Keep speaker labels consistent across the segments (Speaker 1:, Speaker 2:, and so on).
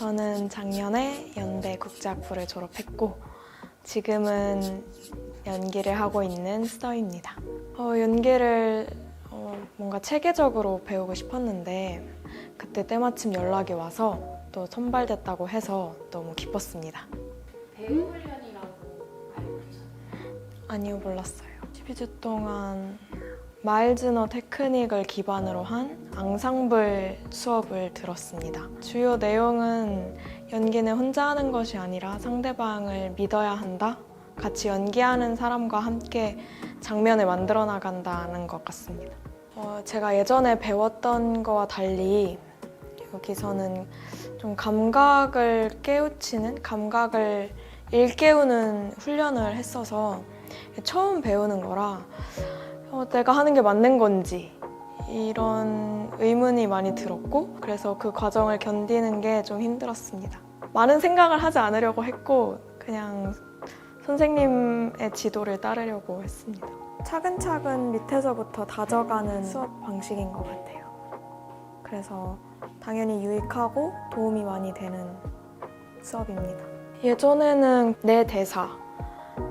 Speaker 1: 저는 작년에 연대 국제학부를 졸업했고 지금은 연기를 하고 있는 스터입니다. 어, 연기를 어, 뭔가 체계적으로 배우고 싶었는데 그때 때마침 연락이 와서 또 선발됐다고 해서 너무 기뻤습니다.
Speaker 2: 배우 훈련이라고 알고 계셨나요?
Speaker 1: 아니요, 몰랐어요. 12주 동안 마일즈너 테크닉을 기반으로 한 앙상블 수업을 들었습니다. 주요 내용은 연기는 혼자 하는 것이 아니라 상대방을 믿어야 한다. 같이 연기하는 사람과 함께 장면을 만들어 나간다는 것 같습니다. 어, 제가 예전에 배웠던 거와 달리 여기서는 좀 감각을 깨우치는 감각을 일깨우는 훈련을 했어서 처음 배우는 거라 어, 내가 하는 게 맞는 건지 이런 의문이 많이 들었고 그래서 그 과정을 견디는 게 좀 힘들었습니다. 많은 생각을 하지 않으려고 했고 그냥 선생님의 지도를 따르려고 했습니다. 차근차근 밑에서부터 다져가는 수업 방식인 것 같아요. 그래서 당연히 유익하고 도움이 많이 되는 수업입니다. 예전에는 내 대사,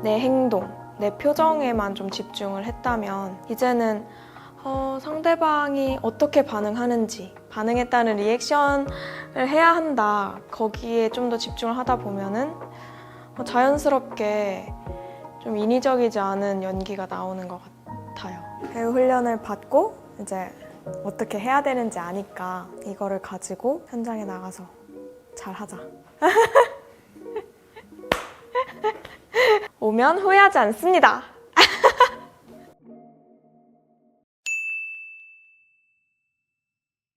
Speaker 1: 내 행동, 내 표정에만 좀 집중을 했다면 이제는 어, 상대방이 어떻게 반응하는지 따른 리액션을 해야 한다. 거기에 좀 더 집중을 하다 보면은 어, 자연스럽게 좀 인위적이지 않은 연기가 나오는 것 같아요. 배우 훈련을 받고 이제 어떻게 해야 되는지 아니까 이거를 가지고 현장에 나가서 잘 하자. 오면 후회하지 않습니다.